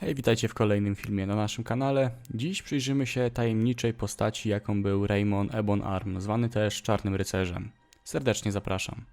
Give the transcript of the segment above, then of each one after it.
Hej, witajcie w kolejnym filmie na naszym kanale. Dziś przyjrzymy się tajemniczej postaci, jaką był Raymond Ebon Arm, zwany też Czarnym Rycerzem. Serdecznie zapraszam.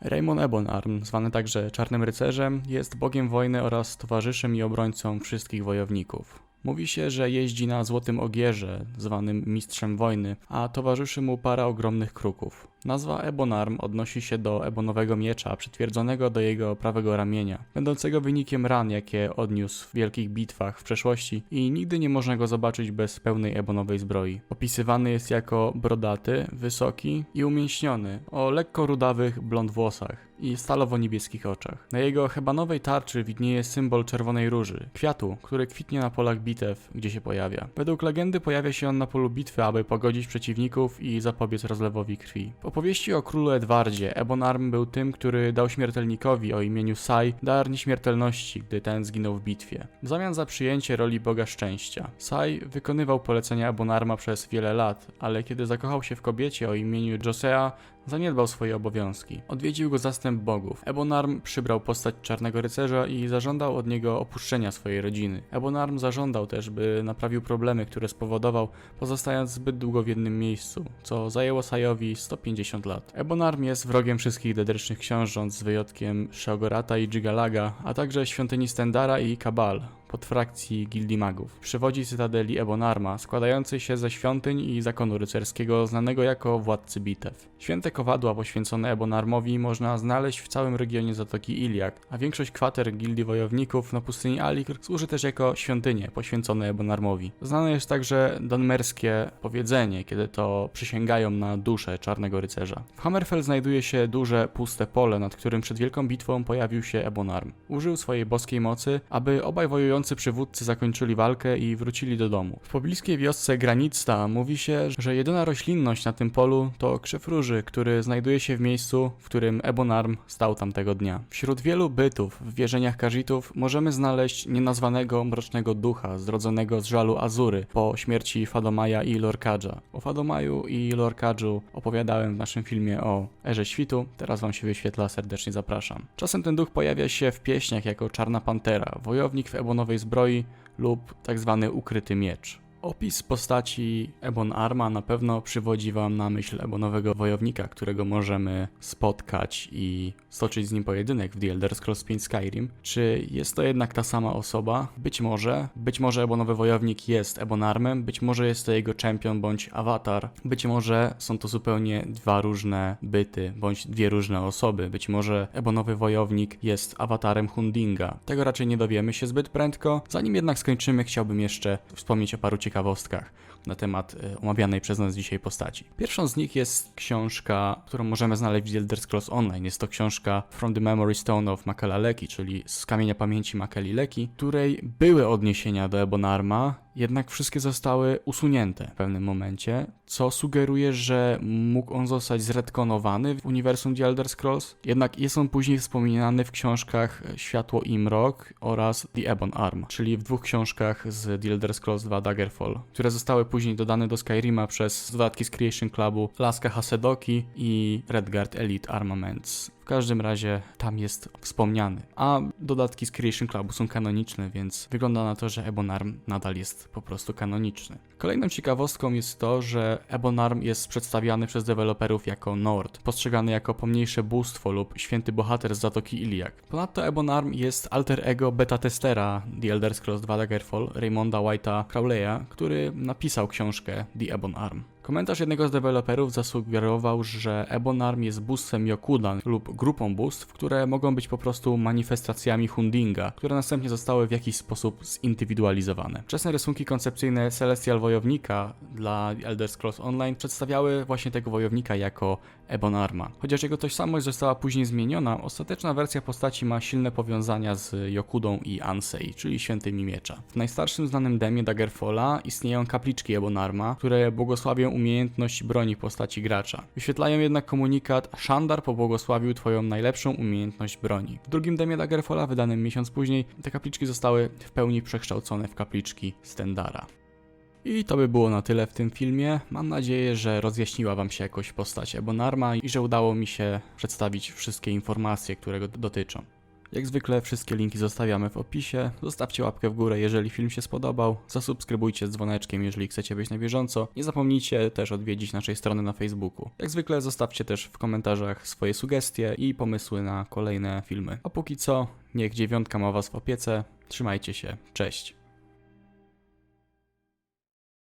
Raymond Ebon Arm, zwany także Czarnym Rycerzem, jest bogiem wojny oraz towarzyszem i obrońcą wszystkich wojowników. Mówi się, że jeździ na złotym ogierze, zwanym Mistrzem Wojny, a towarzyszy mu para ogromnych kruków. Nazwa Ebonarm odnosi się do ebonowego miecza przytwierdzonego do jego prawego ramienia, będącego wynikiem ran, jakie odniósł w wielkich bitwach w przeszłości i nigdy nie można go zobaczyć bez pełnej ebonowej zbroi. Opisywany jest jako brodaty, wysoki i umięśniony, o lekko rudawych blond włosach i stalowo-niebieskich oczach. Na jego hebanowej tarczy widnieje symbol czerwonej róży, kwiatu, który kwitnie na polach bitew, gdzie się pojawia. Według legendy pojawia się on na polu bitwy, aby pogodzić przeciwników i zapobiec rozlewowi krwi. W opowieści o królu Edwardzie, Ebon Arm był tym, który dał śmiertelnikowi o imieniu Sai dar nieśmiertelności, gdy ten zginął w bitwie. W zamian za przyjęcie roli boga szczęścia. Sai wykonywał polecenia Ebon Arma przez wiele lat, ale kiedy zakochał się w kobiecie o imieniu Josea, Zaniedbał swoje obowiązki. Odwiedził go zastęp bogów. Ebonarm przybrał postać czarnego rycerza i zażądał od niego opuszczenia swojej rodziny. Ebonarm zażądał też, by naprawił problemy, które spowodował, pozostając zbyt długo w jednym miejscu, co zajęło Sajowi 150 lat. Ebonarm jest wrogiem wszystkich dedrycznych książąt z wyjątkiem Shogorata i Jigalaga, a także świątyni Stendara i Kabal pod frakcji Gildii Magów. Przywodzi cytadeli Ebonarma, składającej się ze świątyń i zakonu rycerskiego znanego jako Władcy Bitew. Święte kowadła poświęcone Ebonarmowi można znaleźć w całym regionie Zatoki Iliak, a większość kwater Gildii Wojowników na pustyni Alikr służy też jako świątynie poświęcone Ebonarmowi. Znane jest także donmerskie powiedzenie, kiedy to przysięgają na duszę Czarnego Rycerza. W Hammerfell znajduje się duże, puste pole, nad którym przed wielką bitwą pojawił się Ebonarm. Użył swojej boskiej mocy, aby obaj wojujący przywódcy zakończyli walkę i wrócili do domu. W pobliskiej wiosce Granicta mówi się, że jedyna roślinność na tym polu to krzew róży, który znajduje się w miejscu, w którym Ebonarm stał tamtego dnia. Wśród wielu bytów w wierzeniach Karzitów możemy znaleźć nenazwanego mrocznego ducha zrodzonego z żalu Azury po śmierci Fadomaja i Lorkadża. O Fadomaju i Lorkadżu opowiadałem w naszym filmie o Erze Świtu, teraz wam się wyświetla, serdecznie zapraszam. Czasem ten duch pojawia się w pieśniach jako Czarna Pantera, wojownik w ebonowej zbroi lub tak zwany ukryty miecz. Opis postaci Ebon Arma na pewno przywodzi Wam na myśl ebonowego wojownika, którego możemy spotkać i stoczyć z nim pojedynek w The Elder Scrolls 5 Skyrim. Czy jest to jednak ta sama osoba? Być może. Być może ebonowy wojownik jest Ebon Armem, być może jest to jego champion bądź awatar. Być może są to zupełnie dwa różne byty bądź dwie różne osoby. Być może ebonowy wojownik jest awatarem Hundinga. Tego raczej nie dowiemy się zbyt prędko. Zanim jednak skończymy, chciałbym jeszcze wspomnieć o paru ciekawych ciekawostkach na temat e, omawianej przez nas dzisiaj postaci. Pierwszą z nich jest książka, którą możemy znaleźć w Elder Scrolls Online. Jest to książka From the Memory Stone of Makelaleki, czyli z kamienia pamięci Makelileki, której były odniesienia do Ebonarma, jednak wszystkie zostały usunięte w pewnym momencie, co sugeruje, że mógł on zostać zretkonowany w uniwersum The Elder Scrolls. Jednak jest on później wspominany w książkach Światło i Mrok oraz The Ebon Arm, czyli w dwóch książkach z The Elder Scrolls 2 Daggerfall, które zostały później dodane do Skyrima przez dodatki z Creation Clubu Laska Hasedoki i Redguard Elite Armaments. W każdym razie tam jest wspomniany. A dodatki z Creation Clubu są kanoniczne, więc wygląda na to, że Ebonarm nadal jest po prostu kanoniczny. Kolejną ciekawostką jest to, że Ebonarm jest przedstawiany przez deweloperów jako Nord, postrzegany jako pomniejsze bóstwo lub święty bohater z Zatoki Iliak. Ponadto Ebonarm jest alter ego beta testera The Elder Scrolls 2 Daggerfall, Raymonda White'a Crowleya, który napisał książkę The Ebon Arm. Komentarz jednego z deweloperów zasugerował, że Ebonarm jest bóstwem Yokudan lub grupą bóstw, które mogą być po prostu manifestacjami Hundinga, które następnie zostały w jakiś sposób zindywidualizowane. Wczesne rysunki koncepcyjne Celestial Wojownika dla Elder Scrolls Online przedstawiały właśnie tego wojownika jako Ebonarma. Chociaż jego tożsamość została później zmieniona, ostateczna wersja postaci ma silne powiązania z Yokudą i Ansei, czyli świętymi miecza. W najstarszym znanym demie Daggerfalla istnieją kapliczki Ebonarma, które błogosławią umiejętność broni postaci gracza. Wyświetlają jednak komunikat Shandar pobłogosławił twoją najlepszą umiejętność broni. W drugim demie Daggerfalla, wydanym miesiąc później, te kapliczki zostały w pełni przekształcone w kapliczki Stendara. I to by było na tyle w tym filmie. Mam nadzieję, że rozjaśniła Wam się jakoś postać Ebonarma i że udało mi się przedstawić wszystkie informacje, które go dotyczą. Jak zwykle wszystkie linki zostawiamy w opisie. Zostawcie łapkę w górę, jeżeli film się spodobał. Zasubskrybujcie z dzwoneczkiem, jeżeli chcecie być na bieżąco. Nie zapomnijcie też odwiedzić naszej strony na Facebooku. Jak zwykle zostawcie też w komentarzach swoje sugestie i pomysły na kolejne filmy. A póki co, niech dziewiątka ma Was w opiece. Trzymajcie się. Cześć.